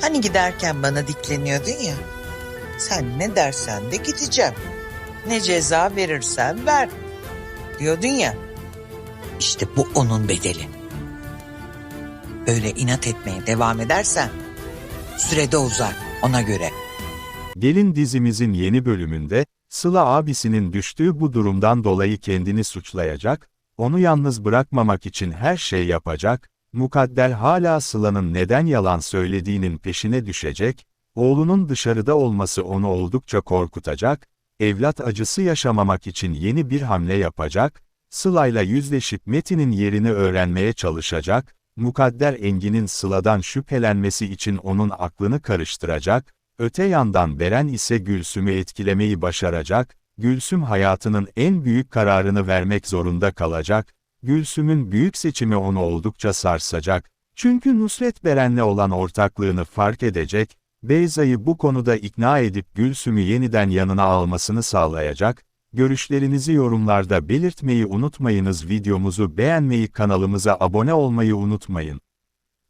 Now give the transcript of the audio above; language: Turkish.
Hani giderken bana dikleniyordun ya. Sen ne dersen de gideceğim. Ne ceza verirsen ver. Diyordun ya. İşte bu onun bedeli. Böyle inat etmeye devam edersen sürede uzar ona göre. Gelin dizimizin yeni bölümünde, Sıla abisinin düştüğü bu durumdan dolayı kendini suçlayacak, onu yalnız bırakmamak için her şey yapacak, Mukadder hala Sıla'nın neden yalan söylediğinin peşine düşecek, oğlunun dışarıda olması onu oldukça korkutacak, evlat acısı yaşamamak için yeni bir hamle yapacak, Sıla'yla yüzleşip Metin'in yerini öğrenmeye çalışacak, Mukadder Engin'in Sıla'dan şüphelenmesi için onun aklını karıştıracak, öte yandan Beren ise Gülsüm'ü etkilemeyi başaracak, Gülsüm hayatının en büyük kararını vermek zorunda kalacak, Gülsüm'ün büyük seçimi onu oldukça sarsacak, çünkü Nusret Beren'le olan ortaklığını fark edecek, Beyza'yı bu konuda ikna edip Gülsüm'ü yeniden yanına almasını sağlayacak, görüşlerinizi yorumlarda belirtmeyi unutmayınız videomuzu beğenmeyi kanalımıza abone olmayı unutmayın.